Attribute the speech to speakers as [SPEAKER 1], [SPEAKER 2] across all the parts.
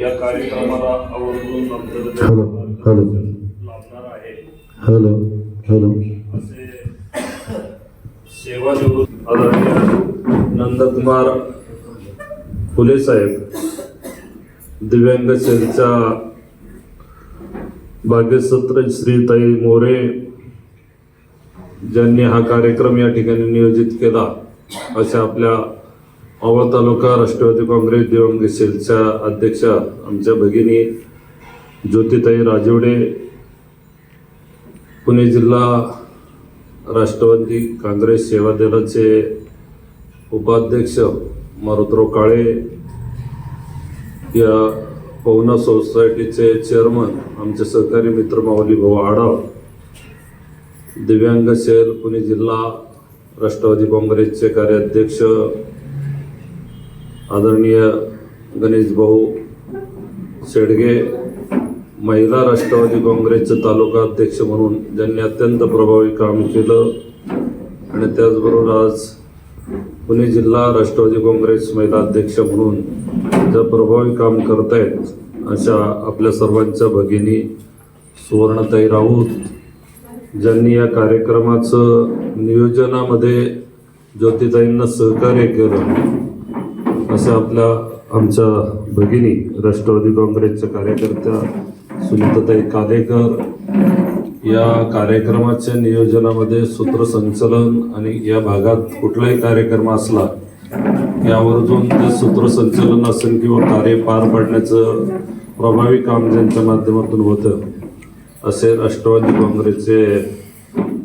[SPEAKER 1] या कार्यक्रमाला आवर्जून आमचं
[SPEAKER 2] हॅलो, हॅलो.
[SPEAKER 1] लाभणार आहे.
[SPEAKER 2] हॅलो. हॅलो.
[SPEAKER 1] असे सेवानिवृत्त आदरणीय नंदकुमार फुले साहेब दिव्यांग सेलच्या भाग्यसत्र श्रीताई मोरे ज्यांनी हा कार्यक्रम या ठिकाणी नियोजित केला अशा आपल्या मावळ तालुका राष्ट्रवादी काँग्रेस दिवंगत सेलच्या अध्यक्षा आमच्या भगिनी ज्योतिताई राजवडे पुणे जिल्हा राष्ट्रवादी काँग्रेस सेवा दलाचे उपाध्यक्ष मारुतराव काळे या पवना सोसायटीचे चेअरमन आमचे सहकारी मित्र माऊली भाऊ आडाव दिव्यांग सेल पुणे जिल्हा राष्ट्रवादी काँग्रेसचे कार्याध्यक्ष आदरणीय गणेश भाऊ शेडगे महिला राष्ट्रवादी काँग्रेसचे तालुका अध्यक्ष म्हणून ज्यांनी अत्यंत प्रभावी काम केलं आणि त्याचबरोबर आज पुणे जिल्हा राष्ट्रवादी काँग्रेस महिला अध्यक्ष म्हणून ज्या प्रभावी काम करतायत अशा आपल्या सर्वांच्या भगिनी सुवर्णताई राऊत ज्यांनी या कार्यक्रमाचं नियोजनामध्ये ज्योतिताईंना सहकार्य केलं असं आपल्या आमच्या भगिनी राष्ट्रवादी काँग्रेसच्या कार्यकर्त्या सुनीताताई कालेकर या कार्यक्रमाच्या नियोजनामध्ये सूत्रसंचलन आणि या भागात कुठलाही कार्यक्रम असला यावरून ते सूत्रसंचलन असेल किंवा कार्य पार पाडण्याचं प्रभावी काम ज्यांच्या माध्यमातून होतं असे राष्ट्रवादी काँग्रेसचे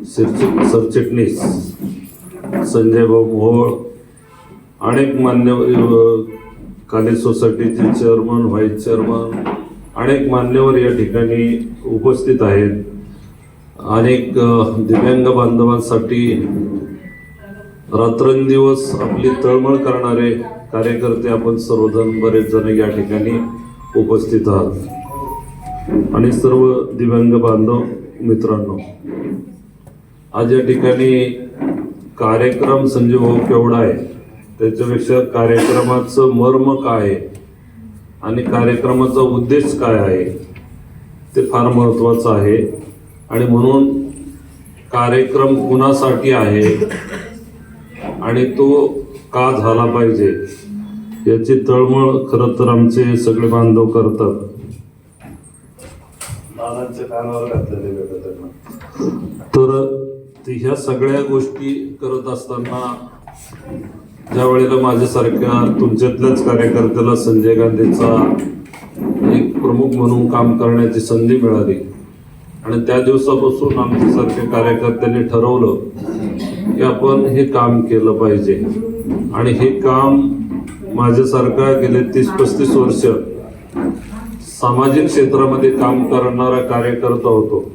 [SPEAKER 1] सरचिटणीस संजय भाऊ मोहोळ अनेक मान्यवर काले सोसायटीचे चेअरमन व्हाईस चेअरमन अनेक मान्यवर या ठिकाणी उपस्थित आहेत. अनेक दिव्यांग बांधवांसाठी रात्रंदिवस आपली तळमळ करणारे कार्यकर्ते आपण सर्वजण बरेच जण या ठिकाणी उपस्थित आहात. आणि सर्व दिव्यांग बांधव मित्रांनो आज या ठिकाणी कार्यक्रम संजीव भाऊ केवढा आहे? त्याच्यापेक्षा कार्यक्रमाचं मर्म काय आहे? आणि कार्यक्रमाचा उद्देश काय आहे? ते फार महत्त्वाचं आहे. आणि म्हणून कार्यक्रम कुणासाठी आहे? आणि तो का झाला पाहिजे? याची तळमळ खरं तर आमचे सगळे बांधव करतात. तर ह्या सगळ्या गोष्टी करत असताना ज्या वेळेला माझ्यासारख्या तुमच्यातल्याच कार्यकर्त्याला संजय गांधीचा एक प्रमुख म्हणून काम करण्याची संधी मिळाली. आणि त्या दिवसापासून आमच्यासारख्या कार्यकर्त्यांनी ठरवलं की आपण हे काम केलं पाहिजे. आणि हे काम माझ्यासारखा गेले तीस पस्तीस वर्ष सामाजिक क्षेत्रामध्ये काम करणारा कार्यकर्ता होतो.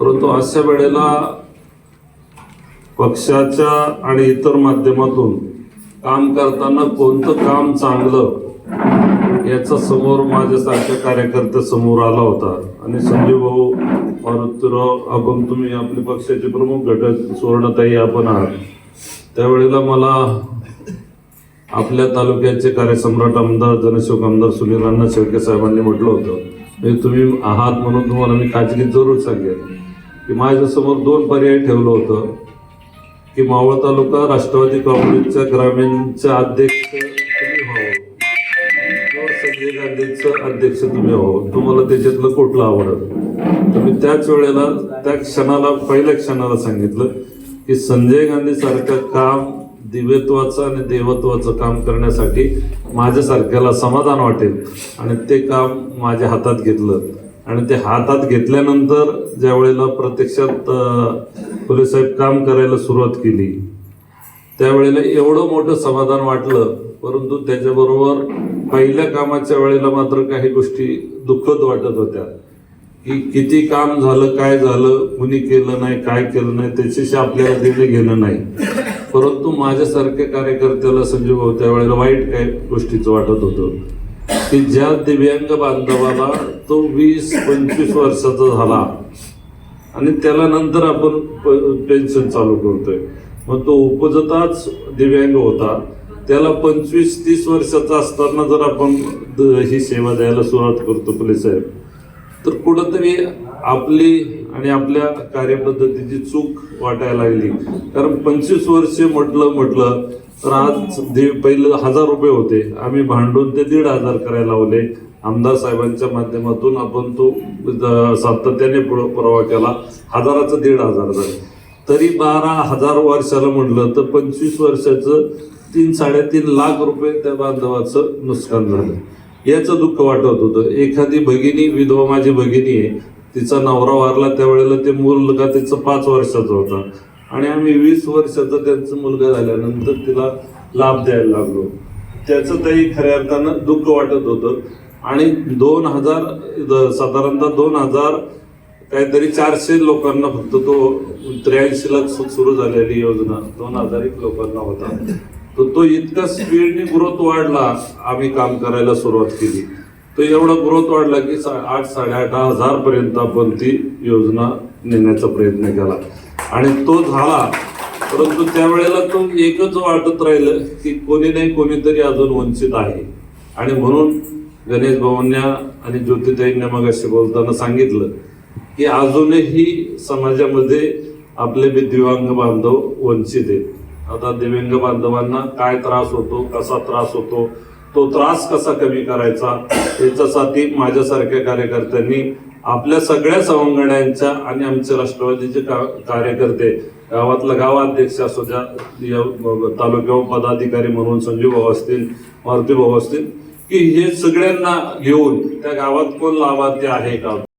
[SPEAKER 1] परंतु अशा वेळेला पक्षाच्या आणि इतर माध्यमातून काम करताना कोणतं काम चांगलं याचा समोर माझ्यासारख्या कार्यकर्त्या समोर आला होता. आणि संजय भाऊ मारुतीराव आपण तुम्ही आपले पक्षाचे प्रमुख घटक सुवर्णताई आपण आहात. त्यावेळेला मला आपल्या तालुक्याचे कार्यसम्राट आमदार जनशोक आमदार सुनील अण्णा शेळके साहेबांनी म्हटलं होतं. म्हणजे तुम्ही आहात म्हणून तुम्हाला मी काजगी जरूर सांगेन. की माझ्यासमोर दोन पर्याय ठेवलं होतं. की मावळ तालुका राष्ट्रवादी काँग्रेसच्या ग्रामीणच्या अध्यक्ष तुम्ही व्हावं किंवा संजय गांधीचं अध्यक्ष तुम्ही व्हावं तुम्हाला त्याच्यातलं कुठलं आवडत? तर मी त्याच वेळेला त्या क्षणाला पहिल्या क्षणाला सांगितलं की संजय गांधी सारखं काम दिव्यत्वाचं आणि देवत्वाचं काम करण्यासाठी माझ्यासारख्याला समाधान वाटेल आणि ते काम माझ्या हातात घेतलं. आणि ते हातात घेतल्यानंतर ज्या वेळेला प्रत्यक्षात फुले साहेब काम करायला सुरुवात केली त्यावेळेला एवढं मोठं समाधान वाटलं परंतु त्याच्याबरोबर पहिल्या कामाच्या वेळेला मात्र काही गोष्टी दुःखद वाटत होत्या. की किती काम झालं काय झालं कुणी केलं नाही काय केलं नाही त्याच्याशी आपल्याला देणं घेणं नाही. परंतु माझ्यासारख्या कार्यकर्त्याला संजीव भाऊ त्यावेळेला वाईट काय गोष्टीचं वाटत होतं. की ज्या दिव्यांग बांधवाला तो वीस पंचवीस वर्षाचा झाला. आणि त्याला नंतर आपण प- पेन्शन चालू करतोय. मग तो उपजताच दिव्यांग होता. त्याला पंचवीस तीस वर्षाचा असताना जर आपण द- ही सेवा द्यायला सुरुवात करतो पुलिस साहेब तर कुठंतरी आपली आणि आपल्या कार्यपद्धतीची चूक वाटायला लागली. कारण पंचवीस वर्षे म्हटलं म्हटलं तर आज दे- पहिलं हजार रुपये होते. आम्ही भांडून ते दीड हजार करायला लावले. आमदार साहेबांच्या माध्यमातून आपण तो सातत्याने पुढं पुरावा केला. हजाराचं दीड हजार झालं. तरी बारा हजार वर्षाला म्हटलं तर पंचवीस वर्षाचं तीन साडेतीन लाख रुपये त्या बांधवाचं नुकसान झालं. याचं दुःख वाटत होतं. एखादी भगिनी विधवा माझी भगिनी आहे तिचा नवरा वारला त्यावेळेला ते मुलगा तिचं पाच वर्षाचा होता. आणि आम्ही वीस वर्षाचा त्यांचा मुलगा झाल्यानंतर तिला लाभ द्यायला लागलो. त्याचं तेही खऱ्या अर्थानं दुःख वाटत होतं. आणि दोन हजार द- साधारणतः दोन हजार काहीतरी चारशे लोकांना फक्त तो त्र्याऐंशी लाख सु- सुरू झालेली योजना दोन हजार एक लोकांना होता. तर तो इतका स्पीडने ग्रोथ वाढला आम्ही काम करायला सुरुवात केली. तो एवढा ग्रोथ वाढला की सा- आठ साडेआठ हजार पर्यंत आपण ती योजना नेण्याचा प्रयत्न केला. आणि तो झाला परंतु त्यावेळेला तो एकच वाटत राहिलं की कोणी नाही कोणीतरी अजून वंचित आहे. आणि म्हणून गणेश भवन्या आणि ज्योतिताईंना मग असे बोलताना सांगितलं की अजूनही समाजामध्ये आपले बी दिव्यांग बांधव वंचित आहेत. आता दिव्यांग बांधवांना काय त्रास होतो कसा त्रास होतो तो त्रास कसा कमी करायचा याच्यासाठी माझ्यासारख्या कार्यकर्त्यांनी आपल्या सगळ्या सवंगड्यांच्या आणि आमचे राष्ट्रवादीचे का- कार्यकर्ते गावातला गावाध्यक्ष असू द्या या तालुक्यावर पदाधिकारी म्हणून संजीव भाऊ असतील मारुती भाऊ असतील की हे सगळ्यांना घेऊन त्या गावात कोण लाभार्थी आहे का?